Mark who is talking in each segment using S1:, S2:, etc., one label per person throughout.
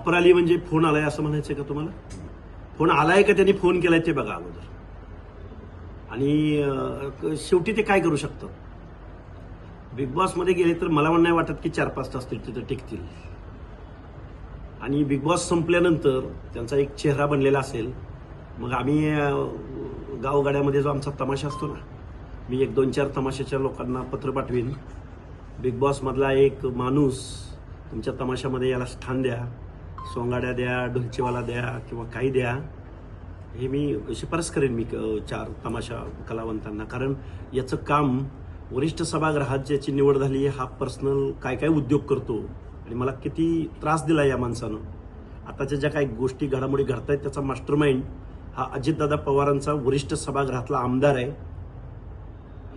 S1: Offer आली म्हणजे phone आलाय असं म्हणायचं का तुम्हाला? फोन आलाय का त्यांनी फोन केलाय ते बघा अगोदर. आणि शेवटी ते काय करू शकतात बिग बॉसमध्ये गेले तर मला पण नाही वाटत की चार पाच तास तरी तिथं टिकतील. आणि बिग बॉस संपल्यानंतर त्यांचा एक चेहरा बनलेला असेल मग आम्ही गावगाड्यामध्ये जो आमचा तमाशा असतो ना मी एक दोन चार तमाशाच्या लोकांना पत्र पाठवीन. बिग बॉसमधला एक माणूस तुमच्या तमाशामध्ये याला स्थान द्या. सोंगाड्या द्या ढोलचीवाला द्या किंवा काही द्या हे मी शिफारस करेन मी चार तमाशा कलावंतांना. कारण याचं काम वरिष्ठ सभागृहात ज्याची निवड झाली हा पर्सनल काय काय उद्योग करतो आणि मला किती त्रास दिला या माणसानं. आताच्या ज्या काही गोष्टी घडामोडी घडत आहेत त्याचा मास्टर माइंड हा अजितदादा पवारांचा वरिष्ठ सभागृहातला आमदार आहे.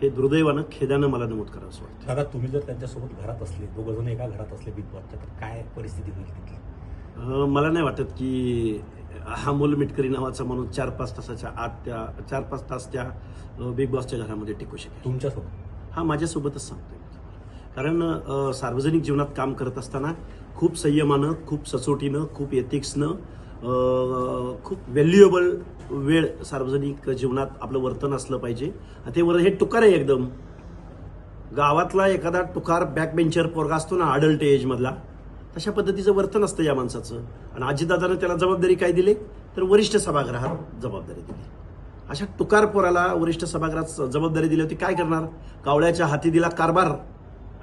S1: हे दुर्दैवानं खेदानं मला नमूद करावं असं वाटतं.
S2: दादा तुम्ही जर त्यांच्यासोबत घरात असले दोघं जण एका घरात असले बिग बॉसच्या तर काय परिस्थिती होईल तिथली?
S1: मला नाही वाटत की हा मूल मिटकरी नावाचा माणूस चार पाच तासाच्या आत त्या चार पाच तास त्या बिग बॉसच्या घरामध्ये टिकू शकेल.
S2: तुमच्यासोबत?
S1: हा माझ्यासोबतच सांगतोय. कारण सार्वजनिक जीवनात काम करत असताना खूप संयमानं खूप सचोटीनं खूप एथिक्सनं खूप व्हॅल्युएबल वेळ सार्वजनिक जीवनात आपलं वर्तन असलं पाहिजे. ते वर हे टुकार आहे एकदम. गावातला एखादा टुकार बॅक बेंचर पोरगा असतो ना अडल्ट एज अशा पद्धतीचं वर्तन असतं या माणसाचं. आणि आजीदादानं त्याला जबाबदारी काय दिली? तर वरिष्ठ सभागृहात जबाबदारी दिली. अशा टुकारपोराला वरिष्ठ सभागृहात जबाबदारी दिली होती काय करणार? कावळ्याच्या हाती दिला कारभार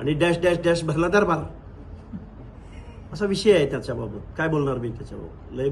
S1: आणि डॅश डॅश डॅश भरला दरबार. असा विषय आहे त्याच्याबाबत. काय बोलणार मी त्याच्याबाबत? लय